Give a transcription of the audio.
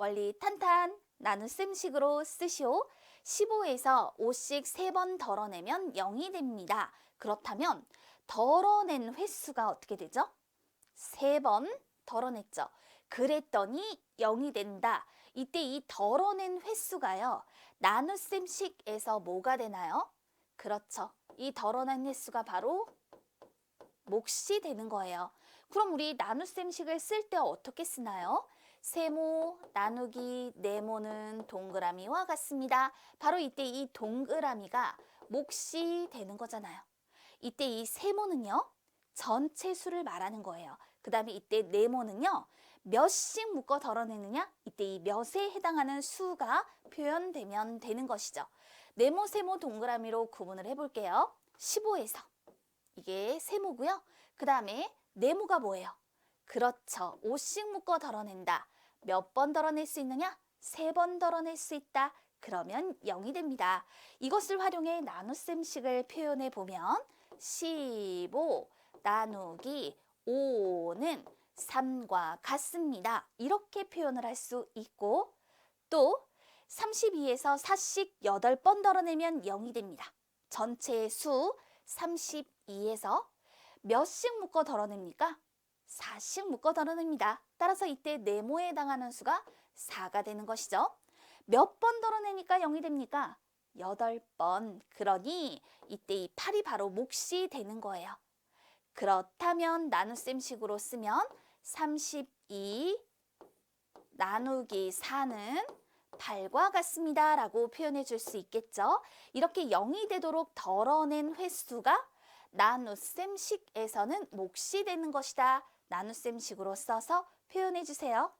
원리 탄탄 나눗셈식으로 쓰시오. 15에서 5씩 3번 덜어내면 0이 됩니다. 그렇다면 덜어낸 횟수가 어떻게 되죠? 3번 덜어냈죠. 그랬더니 0이 된다. 이때 이 덜어낸 횟수가요. 나눗셈식에서 뭐가 되나요? 그렇죠. 이 덜어낸 횟수가 바로 몫이 되는 거예요. 그럼 우리 나눗셈식을 쓸 때 어떻게 쓰나요? 세모, 나누기, 네모는 동그라미와 같습니다. 바로 이때 이 동그라미가 몫이 되는 거잖아요. 이때 이 세모는요, 전체 수를 말하는 거예요. 그 다음에 이때 네모는요, 몇씩 묶어 덜어내느냐? 이때 이 몇에 해당하는 수가 표현되면 되는 것이죠. 네모, 세모, 동그라미로 구분을 해볼게요. 15에서. 이게 세모고요. 그 다음에 네모가 뭐예요? 그렇죠. 5씩 묶어 덜어낸다. 몇 번 덜어낼 수 있느냐? 세 번 덜어낼 수 있다. 그러면 0이 됩니다. 이것을 활용해 나눗셈식을 표현해 보면 15 나누기 5는 3과 같습니다. 이렇게 표현을 할 수 있고 또 32에서 4씩 8번 덜어내면 0이 됩니다. 전체의 수 32에서 몇씩 묶어 덜어냅니까? 4씩 묶어 덜어냅니다. 따라서 이때 네모에 해당하는 수가 4가 되는 것이죠. 몇 번 덜어내니까 0이 됩니까? 8번. 그러니 이때 이 8이 바로 몫이 되는 거예요. 그렇다면 나눗셈식으로 쓰면 32 나누기 4는 8과 같습니다. 라고 표현해 줄 수 있겠죠. 이렇게 0이 되도록 덜어낸 횟수가 나눗셈식에서는 몫이 되는 것이다. 나눗셈식으로 써서 표현해 주세요.